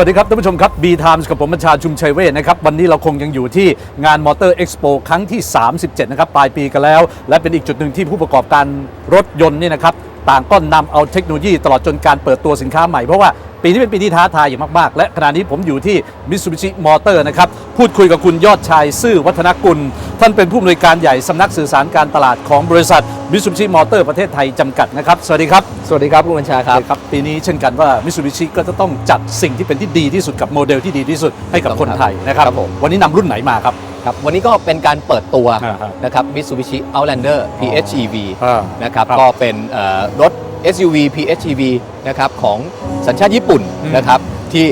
สวัสดีครับท่านผู้ชมครับ B Times กับผมบัญชาชุมชัยเวชนะครับ วันนี้เราคงยังอยู่ที่งานมอเตอร์เอ็กซ์โปครั้งที่ 37 นะครับ ปลายปีกันแล้ว และเป็นอีกจุดหนึ่งที่ผู้ประกอบการรถยนต์นี่นะครับ ต่างก็นำเอาเทคโนโลยีตลอดจนการเปิดตัวสินค้าใหม่ เพราะว่าปีนี้เป็นปีที่ท้าทายอย่างมาก ๆ และขณะนี้ผมอยู่ที่ Mitsubishi Motor นะครับ พูดคุยกับคุณยอดชายซื่อวัฒนกุล ท่านเป็นผู้อำนวยการใหญ่สำนักสื่อสารการตลาดของบริษัท Mitsubishi Motor ประเทศไทยจำกัดนะครับ สวัสดีครับ สวัสดีครับคุณบัญชาครับครับปีนี้เช่นกันว่า Mitsubishi ก็จะต้องจัดสิ่งที่เป็นที่ดีที่สุดกับโมเดลที่ดีที่สุดให้กับคนไทยนะครับครับผมวันนี้นำรุ่นไหนมาครับครับวันนี้ก็เป็นการเปิดตัวอ่าฮะนะครับ Mitsubishi Outlander PHEV อ่านะครับครับก็เป็นเอ่อรถ SUV PHEV นะครับของสัญชาติญี่ปุ่นอืมนะครับที่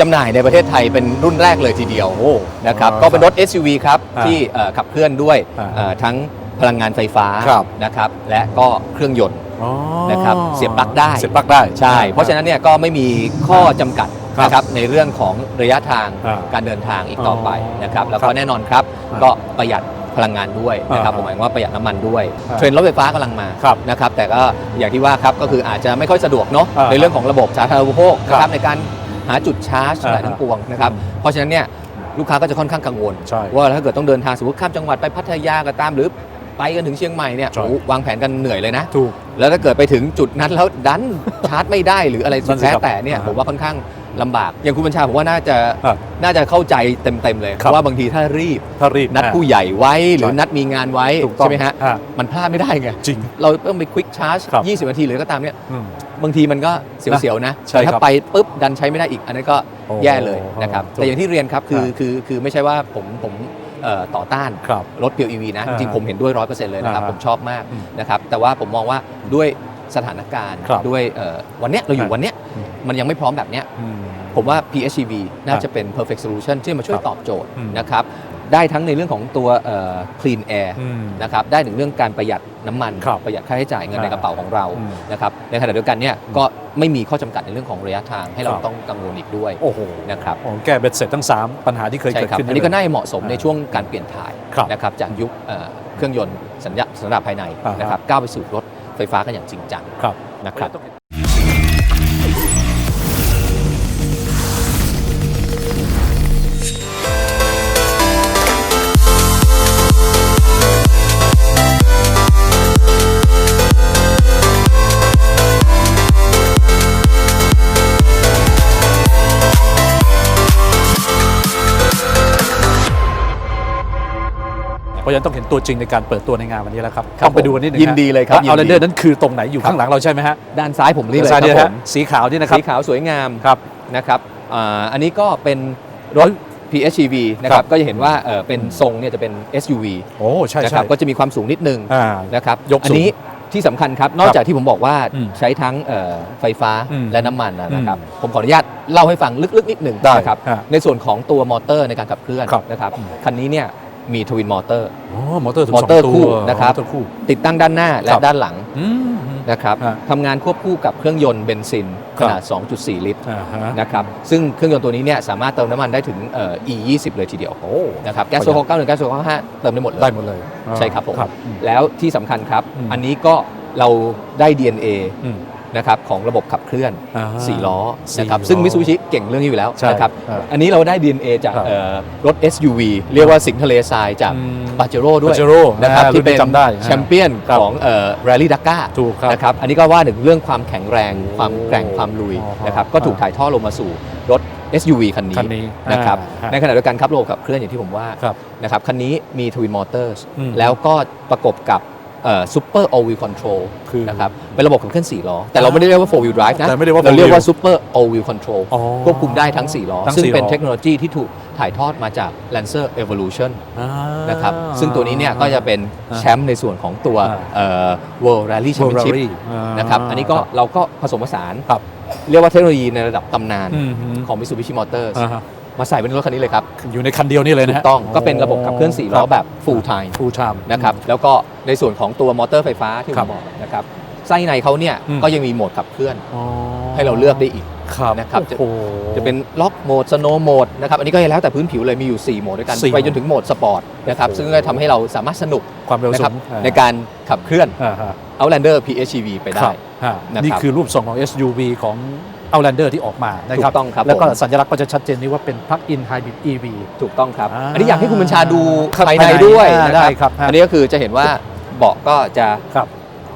จำหน่ายในประเทศไทยเป็นรุ่นแรกเลยทีเดียวโอ้นะครับอ่าก็เป็นรถ SUV ครับอ่าที่เอ่อขับเคลื่อนด้วยอ่าเอ่อทั้งพลังงานไฟฟ้าครับนะครับและก็เครื่องยนต์อ๋อนะครับเสียบปลั๊กได้เสียบปลั๊กได้ใช่ เพราะฉะนั้นเนี่ยก็ไม่มีข้อจำกัดครับนะครับในเรื่องของระยะทางอ่าการเดินทางอีกต่อไปอ๋อนะครับแล้วครัก็บแน่นอนครับอ่าก็ประหยัดพลังงานด้วยนะครับอ่าผมหมายถึงว่าประหยัดน้ำมันด้วยอ่าเทรนด์รถไฟฟ้ากำลังมาครับนะครับแต่ก็อย่างที่ว่าครับก็คืออาจจะไม่ค่อยสะดวกเนาะอ่าในเรื่องของระบบสาธารณูปโภคครับนะครับในการ หาจุดชาร์จอ่าหลายทั้งปวงนะครับเพราะฉะนั้นเนี่ยลูกค้าก็จะค่อนข้างกังวลใช่ว่าถ้าเกิดต้องเดินทางสมมติข้ามจังหวัดไปพัทยาก็ตามหรือไปกันถึงเชียงใหม่เนี่ยใช่โอ้โหวางแผนกันเหนื่อยเลยนะถูกแล้วถ้าเกิดไปถึงจุดนั้นแล้วดันชาร์จไม่ได้หรืออะไรสุนั่ดนสิแท้ครับแต่เนี่ยอ่าผมว่าค่อนข้าง ลำบาก อย่างคุณบัญชาผมว่าน่าจะอ่าน่าจะเข้าใจเต็มๆเลยครับว่าบางทีถ้ารีบถ้ารีบนัดอ่าผู้ใหญ่ไว้หรือใช่นัดมีงานไว้ถูกต้องใช่ไหมฮะอ่ามันพลาดไม่ได้ไงจริง เราต้องไปควิกชาร์จครับ20 นาทีหรือก็ตามเนี่ยอืมบางทีมันก็เสียวๆนะใช่แต่ถ้าครับไปปุ๊บดันใช้ไม่ได้อีก อันนั้นก็โอ้แย่เลยนะครับถูกแต่อย่างที่เรียนครับคืออ่าคือคือไม่ใช่ว่าผมผมเอ่อต่อต้านครับรถ PHEV นะอ่าจริงๆผมเห็นด้วยร้อยเปอร์เซ็นต์เลยนะครับอ่าฮะผมชอบมากอืมนะครับแต่ว่าผมมองว่าด้วยสถานการณ์ครับด้วยเอ่อวันเนี้ยเราอยู่อ่าวันเนี้ยอื มมันยังไม่พร้อมแบบเนี้ยอืมผมว่า PHEV น่าจะเป็น perfect solution ที่มาช่วยครับตอบโจทย์อืมนะครับได้ทั้งในเรื่องของตัวเอ่อ clean air อืมนะครับได้ถึงเรื่องการประหยัดน้ำมันครับประหยัดค่าใช้จ่ายเงินในอ่ากระเป๋าของเราอืมนะครับในขณะเดียวกันเนี่ยก็ไม่มีข้อจำกัดในเรื่องของระยะทางให้เราครับต้องกังวลอีกด้วยโอ้โหนะครับโอ้แก้เบ็ดเสร็จทั้ง 3 ปัญหาที่เคยใช่เกิดครับขึ้นอันนี้ก็ได้เลยน่าจะเหมาะสมอ่าในช่วงการเปลี่ยนถ่ายครับนะครับจากยุคเอ่อเครื่องยนต์สัญญาสัญญาภายในอ่าฮะนะครับก้าวไปสู่รถไฟฟ้ากันอย่างจริงจังครับนะครับะฉะนั้นต้องเห็นตัวจริงในการเปิดตัวในงานวันนี้แล้วครับครับต้องไปดูวันนี้หนึ่งยินดีเลยครับเอายินดีเรนเดอร์นั้นคือตรงไหนอยู่ข้างหลังเราใช่ไหมฮะด้านซ้ายผมนี่เลยซ้ายครันี่บนะผฮะมสีขาวนี่นะครับ สีขาวสวยงามครับนะครับอ่าอันนี้ก็เป็นรถ PHEV นะคครัรับบ ก็จะเห็นว่าเอ่อเป็นทรงเนี่ยจะเป็น SUV โอ้ใช่นะคใช่รับก็จะมีความสูงนิดนึงอ่า นะครับยกสูงอันี้ที่สำคัญครับ นอกจากที่ผมบอกว่าอืมใช้ทั้งเอ่อไฟฟ้าอืมและน้ำมันนะครับอืมผมขออนุญาตเล่าให้ฟังลึกๆนิดหนึ่งได้นะครับฮะในส่วนของตัวมอเตอร์ในการขับเคลื่อนครับนะครับอืมคันนี้เนี่ย มีทวินมอเตอร์โอ้มอเตอร์ถึงมอสองเตอร์ตัวคู่นะครับมอเตอร์คู่ติดตั้งด้านหน้าและครับด้านหลังอืมนะครับฮะทำงานควบคู่กับเครื่องยนต์เบนซินคขรับนาด 2.4 ลิตรอ่าฮะนะครับซึ่งเครื่องยนต์ตัวนี้เนี่ยสามารถเติมน้ำมันได้ถึงเอ่อ E20 เลยทีเดียวโอ้นะครับแก๊สโซฮอล์91แก๊สโซฮอล์5เติมได้หมดเลยได้หมดเลยใช่ครับผมอืมแล้วที่สำคัญครับอืมอันนี้ก็เราได้ DNA อืม นะครับของระบบขับเคลื่อน อ่า4 ล้อสี่นะครับล้อซึ่งมิ t ซูบิชิเก่งเรื่องนี้อยู่แล้วใช่นะครับอ่าอันนี้เราได้ DNA จากครับเอ่อรถ SUV เรียกว่าสิงห์ทะเลทรายจากอืมปาเจโร่ด้วย Pajero นะครับอ่าที่เป็นรุ่นนี้จำได้แชมเปี้ยนครับของแรลลี่ดักก้าถูกครับนะครับอันนี้ก็ว่าถึงเรื่องความแข็งแรง ความแกร่งความลุยอ๋อนะครับก็ถูกถ่ายทอดลงมาสู่รถ SUV คันนี้คันนี้นะครับอ่า ในขณะเดียวกันครับระบบขับเคลื่อนอย่างที่ผมว่า ครับ นะครับคันนี้มีทวินมอเตอร์อืมแล้วก็ประกบกับ ซูเปอร์ all wheel control คือนะครับเป็นระบบขับเคลื่อน4ล้อ แต่เราไม่ได้เรียกว่า four wheel drive นะแต่ไม่ได้ว่าเรา4เรียกว่า wheel super all wheel control อ๋อควบคุมได้ทั้ง 4 ล้อทั้งซึ่งสี่เป็นล้อเทคโนโลยีที่ถูกถ่ายทอดมาจาก Lancer Evolution อ่านะครับซึ่งตัวนี้เนี่ยก็จะเป็นอ่าแชมป์ในส่วนของตัวอ่าเอ่อ World Rally Championship Rally อ่านนะครับอันนี้ก็ครับเราก็ผสมผสานครับเรียกว่าเทคโนโลยีในระดับตำนานอืมฮึของ Mitsubishi Motors อ่าฮะ มาใส่ไว้ในรถคันนี้เลยครับ อยู่ในคันเดียวนี่เลยนะถูฮะกต้องก็เป็นระบบขับเคลื่อน4ล้อแบบ full time ฟูลไทม์ นะครับแล้วก็ในส่วนของตัวมอเตอร์ไฟฟ้าที่ผครัมบบอกนะครับไส้ในเขาเนี่ยอืม ก็ยังมีโหมดขับเคลื่อนให้เราเลือกได้อีก ครับนะครับ โอ้โห จะเป็นล็อกโหมดสโนว์โหมดนะครับอันนี้ก็แล้วแต่พื้นผิวเลยมีอยู่ 4 โหมดด้วยกัน สี่ไปจนถึงโหมดสปอร์ตนะครับโอ้โห ซึ่งก็ทำให้เราสามารถสนุกความเร็วนะสูครับงอ่าในการขับเคลื่อน อ่าฮะ Outlander PHEV ไปคได้รับฮะนะครับ นี่คือรูปทรงของ SUV ของ Outlander ที่ออกมานะครับถูกต้องครับแล้วก็ผมสัญลักษณ์ก็จะชัดเจนนี้ว่าเป็น Plug-in Hybrid EV ถูกต้องครับอ่าอันนี้อยากให้คุณบัญชาดูครับภายในภายในด้วยอ่านะได้คครัรับบฮะอันนี้ก็คือจะเห็นว่าเบาะก็จะครับ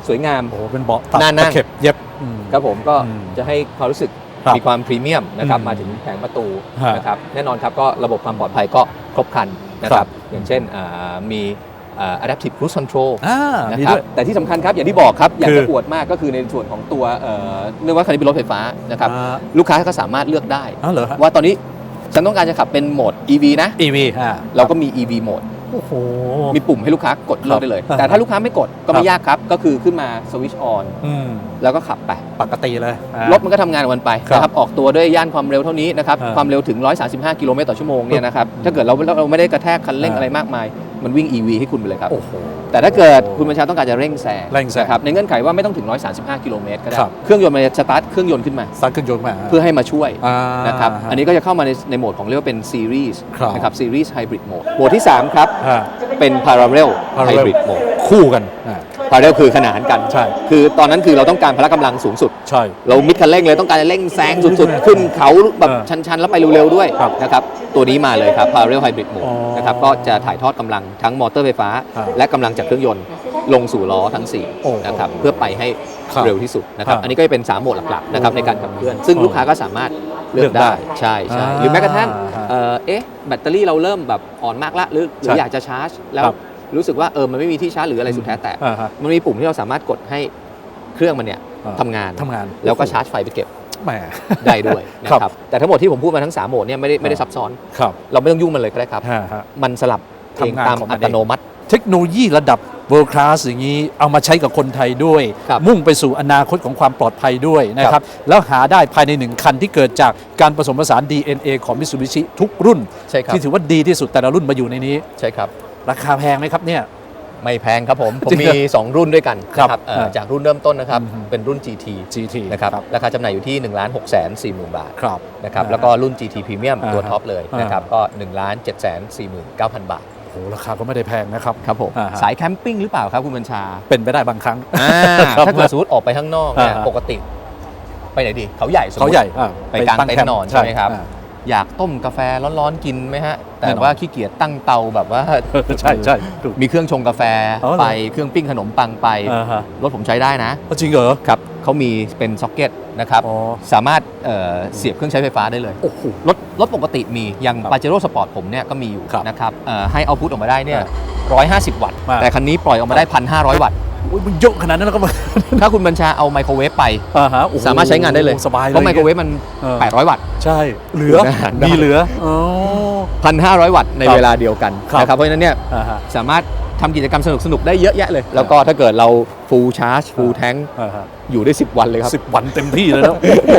สวยงามโอ้โหเป็นเบาะตัดน่านั่งตะเข็บเย็บอืมครับผมก็อืมจะให้ความรู้สึกครับมีความพรีเมียมนะครับอืมมาถึงแผงประตูฮะนะครับแน่นอนครับก็ระบบความปลอดภัยก็ครบครันนะคครัรับบอย่างเช่นอ่ามีอ่า adaptive cruise control อ่านะมีครับด้วยแต่ที่สำคัญครับ อย่างที่บอกครับ อยากคืจะออวดมากก็คือในส่วนของตัวเอ่อเรียกว่าคันนี้เป็นรถไฟฟ้านะครับอ่าลูกค้าก็สามารถเลือกได้อ้าวเหรอฮะว่าตอนนี้ฉันต้องการจะขับเป็นโหมด EV นะ EV อ่าเราก็มี EV โหมดโอ้โหมีปุ่มให้ลูกค้ากดเลือกได้เลยครับแต่ถ้าลูกค้าไม่กดก็ครัไม่บยากครับ ก็คือขึ้นมาสวิตช์ออนอืมแล้วก็ขับไป ปกติเลยอ่ารถมันก็ทำงานของมันไปครับนะครับ ออกตัวด้วยย่านความเร็วเท่านี้นะครับอ่าความเร็วถึง 135 กิโลเมตรต่อชั่วโมงเนี่ยนะครับ ถ้าเกิดเราเราไม่ได้กระแทกคันเร่งอ่าอะไรมากมายมันวิ่ง EV ให้คุณไปเลยครับ โอ้โห แต่ถ้าเกิดคุณบัญชาต้องการจะเร่งแซงเร่งแซงนะครับในเงื่อนไขว่าไม่ต้องถึง 135 กิโลเมตรก็ได้ ครับ เครื่องยนต์มันจะสตาร์ทเครื่องยนต์ขึ้นมา สตาร์ทเครื่องยนต์มาเพื่อให้มาช่วยอ่านะครับ อันนี้ก็จะเข้ามาในในโหมดของเรียกว่าเป็นซีรีส์ครับ นะครับซีรีส์ไฮบริดโหมดโหมดที่ 3 ครับ อ่าเป็น Parallel Parallel Hybrid Mode คู่กันอ่า Parallel คือขนานกันใช่คือตอนนั้นคือเราต้องการพละกำลังสูงสุด ใช่ เรามิดคันเร่งเลยต้องการจะเร่งแซงสุดๆ ขึ้นเขาแบบเออชันๆ แล้วไปเร็วๆด้วยครับนะครับตัวนี้มาเลยครับ Parallel Hybrid อ๋ Mode อนะครับก็จะถ่ายทอดกำลังทั้งมอเตอร์ไฟฟ้าครับและกำลังจากเครื่องยนต์ลงสู่ล้อทั้งโอ้4นะครับเพื่อไปให้ครับเร็วที่สุดนะครับครับอันนี้ก็จะเป็น 3 โหมดหลักๆนะครับในการขับเคลื่อน ซึ่งอ๋อลูกค้าก็สามารถเลืเลืออกกได้ได้ใช่ใช่อ่าหรือแม้กระทั่งฮะเอ่อเอ๊ะแบตเตอรี่เราเริ่มแบบอ่อนมากละหรือหรือใช่อยากจะชาร์จแล้วค รับรู้สึกว่าเออมันไม่มีที่ชาร์จหรืออะไรสุดแท้แต่อ่าฮะมันมีปุ่มที่เราสามารถกดให้เครื่องมันเนี่ยอ่าทำงานทำงาน แล้วก็ชาร์จไฟไปเก็บแหมได้ด้วยนะครับแต่ทั้งหมดที่ผมพูดมาทั้ง3โหมดเนี่ยไม่ได้ไม่ได้ซับซ้อนครับเราไม่ต้องยุ่งมันเลยก็ได้ครับฮะฮะมันสลับเองทำงานตามของมัอันเองตโนมัติ เทคโนโลยีระดับ world class อย่างนี้เอามาใช้กับคนไทยด้วยครับมุ่งไปสู่อนาคตของความปลอดภัยด้วยนะครับ แล้วหาได้ภายในหนึ่งคันที่เกิดจากการผสมผสาน DNA ของ Mitsubishi ทุกรุ่นใช่ครับที่ถือว่าดีที่สุดแต่ละรุ่นมาอยู่ในนี้ใช่ครับ ราคาแพงไหมครับเนี่ย ไม่แพงครับผม ผมจริงมีเหรอ2รุ่นด้วยกันครับนะเอ่ออ่าจากรุ่นเริ่มต้นนะครับ อืมเป็นรุ่น GT GT นะครับราคาจำหน่ายอยู่ที่ 1 6 4 0 0 0 0 บาทครับ นะครับอ่าแล้วก็รุ่น GT Premium ตัวอ่าท็อปเลยอ่าน นะครับก็ 1 7 4 9 0 0 0 บาทโอ้โหราคาก็ไม่ได้แพงนะครับครับผมอ่าฮะสายแคมปิ้งหรือเปล่าครับคุณบัญชา เป็นไปได้บางครั้ง อ่าครับถ้าเกิดสมมติออกไปข้างนอกเนี่ยอ่าฮะ ปกติ ไปไหนดี เขาใหญ่สมมเขาติ ใหญ่อะไปกางตั้เต็นท์นอนใช่ไหมครับอ่า อยากต้มกาแฟร้อนๆกินไหมฮะ แต่แน่นอนว่าขี้เกียจตั้งเตาแบบว่าใช่ใช่ถูกมีเครื่องชงกาแฟอ๋อเหรอไปเครื่องปิ้งขนมปังไปอ่าฮะรถผมใช้ได้นะเอาจริงเหรอครับเขามีเป็นซ็อกเก็ตนะครับอ๋อสามารถเอ่อเสียบเครื่องใช้ไฟฟ้าได้เลยโอ้โหรถรถปกติมีอย่างครับปาเจโร่สปอร์ตผมเนี่ยก็มีอยู่ครับนะครับเอ่อให้เอาพุทออกมาได้เนี่ยอ่ร้อยห้าสิบวัตต์มากแต่คันนี้ปล่อยออกมาได้พันห้าร้อยวัตต์ อุ๊ยมันเยอะขนาดนั้นแล้วก็มาถ้าคุณบัญชาเอาไมโครเวฟไป อ่าฮะโอ้โหสามารถใช้งานได้เลย สบายเลยเพราะไมโครเวฟมัน เออ800 วัตต์ ใช่ เหลือได้ มีเหลือ อ๋อ 1,500 วัตต์ในครับเวลาเดียวกันครับ นะครับเพราะฉะนั้นเนี่ยอ่าฮะ สามารถ ทำกิจกรรมสนุกๆได้เยอะแยะเลย แล้วก็ถ้าเกิดเราฟูลชาร์จฟูลแทงอ่าฮะอยู่ได้ 10 วันเลยครับสิบวันเต็มที่เลยนะ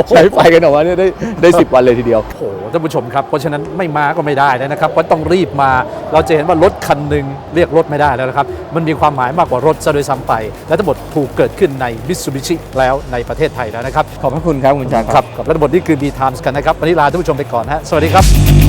ใช้ไฟกันออกมาเนี่ยได้ได้ 10 วันเลยทีเดียวโอ้โหท่านผู้ชมครับ เพราะฉะนั้นไม่มาก็ไม่ได้นะครับเพราะต้องรีบมา เราจะเห็นว่ารถคันหนึ่งเรียกรถไม่ได้แล้วนะครับ มันมีความหมายมากกว่ารถซะโดวยซ้ำไป และทั้งหมดถูกเกิดขึ้นใน Mitsubishi แล้วในประเทศไทยแล้วนะครับขอบพระคุณครับคุณชาครับและทั้งหมดนี่คือ B Times กันนะครับวันนี้ลาท่านผู้ชมไปก่อนฮะสวัสดีครับ